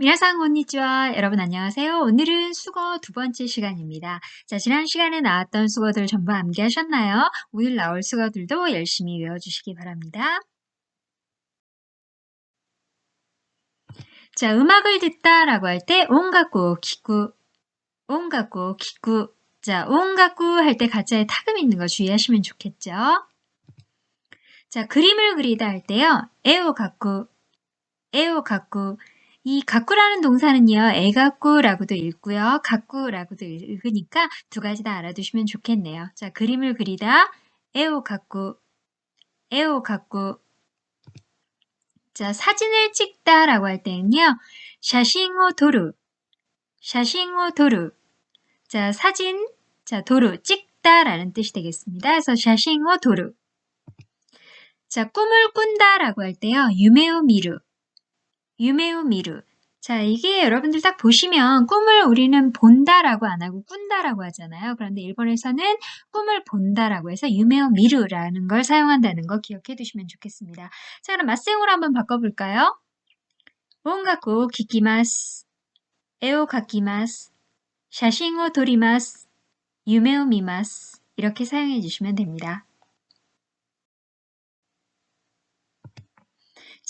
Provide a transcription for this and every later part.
미나상 건니치와 여러분 안녕하세요. 오늘은 수거 두 번째 시간입니다. 자, 지난 시간에 나왔던 수거들 전부 암기하셨나요? 오늘 나올 수거들도 열심히 외워주시기 바랍니다. 자, 음악을 듣다 라고 할 때 온 갖고 기구, 온 갖고 기구. 자, 온 갖고 할 때 가짜에 타금 있는 거 주의하시면 좋겠죠? 자, 그림을 그리다 할 때요. 에오 갖고, 에오 갖고. 이 가꾸라는 동사는요, 애가꾸라고도 읽고요, 가꾸라고도 읽으니까 두 가지 다 알아두시면 좋겠네요. 자, 그림을 그리다, 에오 가꾸, 에오 가꾸. 자, 사진을 찍다라고 할 때는요, 샤싱오 도루, 샤싱오 도루. 자, 사진, 자, 도루, 찍다라는 뜻이 되겠습니다. 그래서 샤싱오 도루. 자, 꿈을 꾼다라고 할 때요, 유메오 미루, 유메오 미루. 자, 이게 여러분들 딱 보시면 꿈을 우리는 본다라고 안 하고 꾼다라고 하잖아요. 그런데 일본에서는 꿈을 본다라고 해서 유메오 미루라는 걸 사용한다는 거 기억해 두시면 좋겠습니다. 자, 그럼 맞세용으로 한번 바꿔볼까요? 온가쿠 기키마스, 에오 가키마스, 샤싱오 도리마스, 유메오 미마스 이렇게 사용해 주시면 됩니다.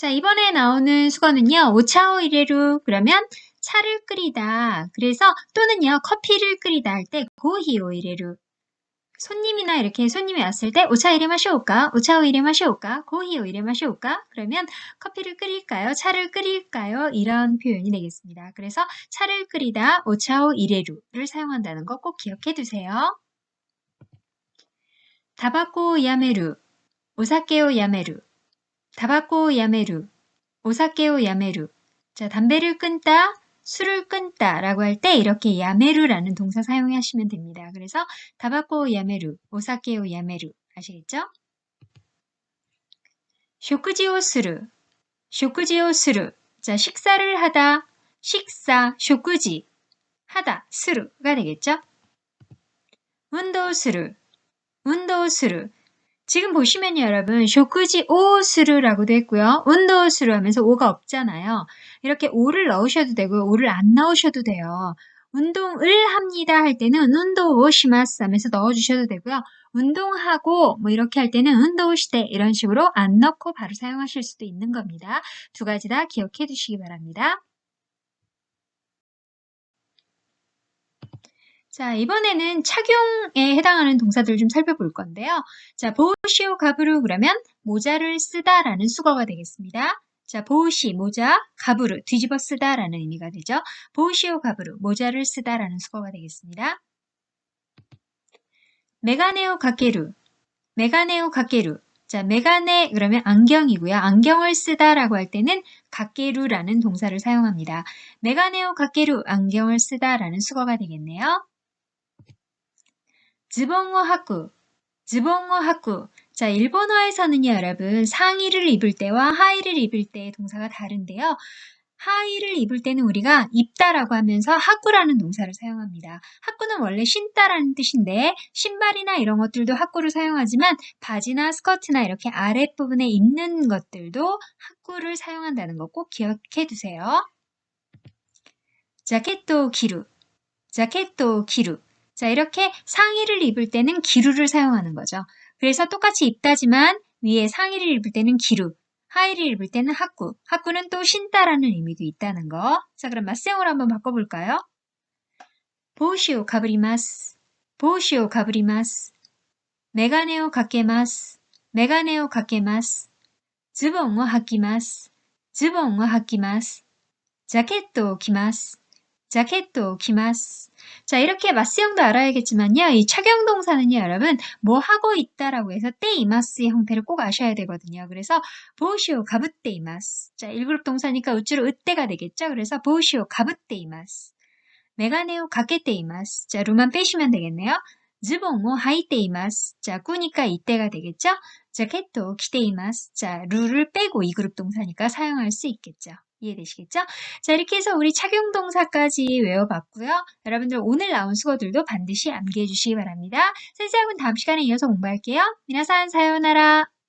자, 이번에 나오는 수거는요. 오차오 이레루 그러면 차를 끓이다. 그래서 또는요. 커피를 끓이다 할 때 고히오 이레루. 손님이나 이렇게 손님이 왔을 때 오차 이레 마시올까? 오차오 이레 마시올까? 고히오 이레 마시올까? 그러면 커피를 끓일까요? 차를 끓일까요? 이런 표현이 되겠습니다. 그래서 차를 끓이다 오차오 이레루를 사용한다는 거 꼭 기억해 두세요. 다바코 야메루, 오사케오 야메루, 다바코 야메루, 오사케오 야메루. 자, 담배를 끊다, 술을 끊다 라고 할 때 이렇게 야메루라는 동사 사용하시면 됩니다. 그래서 다바코 야메루, 오사케오 야메루 아시겠죠? 쇼크지오 스루, 쇼크지오 스루. 자, 식사를 하다, 식사, 쇼크지, 하다, 스루가 되겠죠? 운동 스루, 운동 스루. 지금 보시면요, 여러분. 쇼크지 오스르라고도 했고요. 운도스루 하면서 오가 없잖아요. 이렇게 오를 넣으셔도 되고 오를 안 넣으셔도 돼요. 운동을 합니다 할 때는 운동 오시마스 하면서 넣어주셔도 되고요. 운동하고 뭐 이렇게 할 때는 운동시대 이런 식으로 안 넣고 바로 사용하실 수도 있는 겁니다. 두 가지 다 기억해 두시기 바랍니다. 자, 이번에는 착용에 해당하는 동사들을 좀 살펴볼 건데요. 자, 보시오 가브루 그러면 모자를 쓰다라는 수거가 되겠습니다. 자, 보시 모자, 가브루 뒤집어 쓰다라는 의미가 되죠. 보시오 가브루 모자를 쓰다라는 수거가 되겠습니다. 메가네오 가케루 메가네오 가케루 자, 메가네 그러면 안경이고요. 안경을 쓰다라고 할 때는 가케루라는 동사를 사용합니다. 메가네오 가케루 안경을 쓰다라는 수거가 되겠네요. 즈봉어 하쿠, 즈봉어 하쿠. 자, 일본어에서는요, 여러분, 상의를 입을 때와 하의를 입을 때의 동사가 다른데요. 하의를 입을 때는 우리가 입다라고 하면서 하쿠라는 동사를 사용합니다. 하쿠는 원래 신다라는 뜻인데 신발이나 이런 것들도 하쿠를 사용하지만 바지나 스커트나 이렇게 아랫부분에 입는 것들도 하쿠를 사용한다는 거 꼭 기억해 두세요. 자켓도 기루, 자켓도 기루. 자, 이렇게 상의를 입을 때는 기루를 사용하는 거죠. 그래서 똑같이 입다지만 위에 상의를 입을 때는 기루, 하의를 입을 때는 학구, 학구는 또 신다라는 의미도 있다는 거. 자, 그럼 맞생으로 한번 바꿔볼까요? 보시오 가브리마스, 보시오 가브리마스, 메가네오 가케마스, 메가네오 기마스, 자켓도 기마스. 자, 이렇게 마스형도 알아야겠지만요. 이 착용 동사는요, 여러분, 뭐 하고 있다라고 해서 때 이마스의 형태를 꼭 아셔야 되거든요. 그래서 보시오 가부때 이마스. 자, 1그룹 동사니까 우주로 으때가 되겠죠. 그래서 보시오 가부때 이마스. 메가네오 가게때 이마스. 자, 루만 빼시면 되겠네요. 즈봉오 하이테이마스. 자, 꾸니까 이때가 되겠죠? 자켓도 기테이마스. 자, 루를 빼고 2그룹 동사니까 사용할 수 있겠죠. 이해되시겠죠? 자, 이렇게 해서 우리 착용동사까지 외워봤고요. 여러분들 오늘 나온 수거들도 반드시 암기해 주시기 바랍니다. 선생님은 다음 시간에 이어서 공부할게요. 미나산 사요나라.